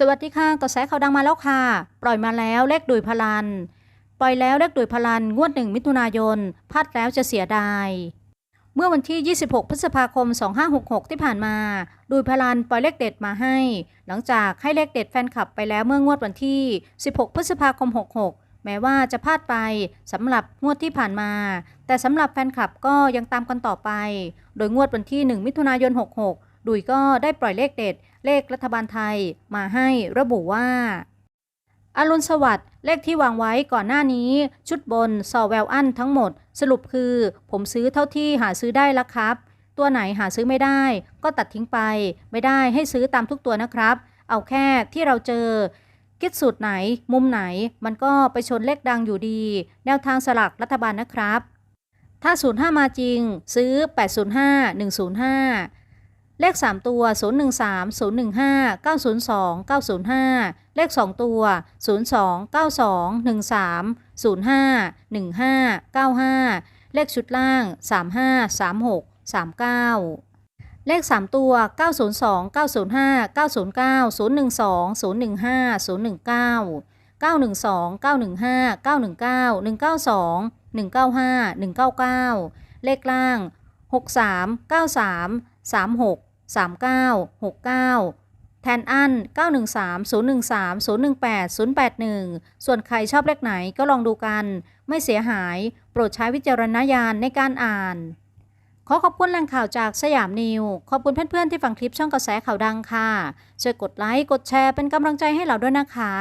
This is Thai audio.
สวัสดีค่ะกระแสข่าวดังมาแล้วค่ะ ปล่อยมาแล้วเลขดุยพลัน ปล่อยแล้วเลขดุยพลันงวดหนึ่งมิถุนายนพลาดแล้วจะเสียดาย เมื่อวันที่ 26 พฤษภาคม 2566 ที่ผ่านมาดุยพลันปล่อยเลขเด็ดมาให้ หลังจากให้เลขเด็ดแฟนคลับไปแล้วเมื่องวดวันที่ 16 พฤษภาคม 66แม้ว่าจะพลาดไปสำหรับงวดที่ผ่านมา แต่สำหรับแฟนคลับก็ยังตามกันต่อไป โดยงวดวันที่ 1 มิถุนายน 66 ดุยก็ได้ปล่อยเลขเด็ด เลขรัฐบาลไทยมาให้ระบุว่าอรุณสวัสดิ์เลขที่วางไว้ก่อนหน้านี้ชุดบนซอแวลอันทั้งหมด สรุปคือ ผมซื้อเท่าที่หาซื้อได้แล้วครับ ตัวไหนหาซื้อไม่ได้ ก็ตัดทิ้งไป ไม่ได้ให้ซื้อตามทุกตัวนะครับ เอาแค่ที่เราเจอ คิดสูตรไหน มุมไหน มันก็ไปชนเลขดังอยู่ดี แนวทางสลักรัฐบาลนะครับ ถ้า 05 มาจริง ซื้อ 805 105 เลข 3 ตัว 013 015 902 905 เลข 2 ตัว 02 92 13 05 15 95 เลขชุดล่าง 35 36 39 เลข 3 ตัว 902 905 909 012 015 019 912 915 919 192 195 199 เลขล่าง 63 93 36 39 69 แทนอัน 913 013 018 081 ส่วนใครชอบเลขไหนก็ลองดูกัน ไม่เสียหาย โปรดใช้วิจารณญาณในการอ่าน ขอขอบคุณแหล่งข่าวจากสยามนิว ขอบคุณเพื่อนๆที่ฟังคลิปช่องกระแสข่าวดังค่ะ ช่วยกดไลค์ กดแชร์เป็นกำลังใจให้เราด้วยนะคะ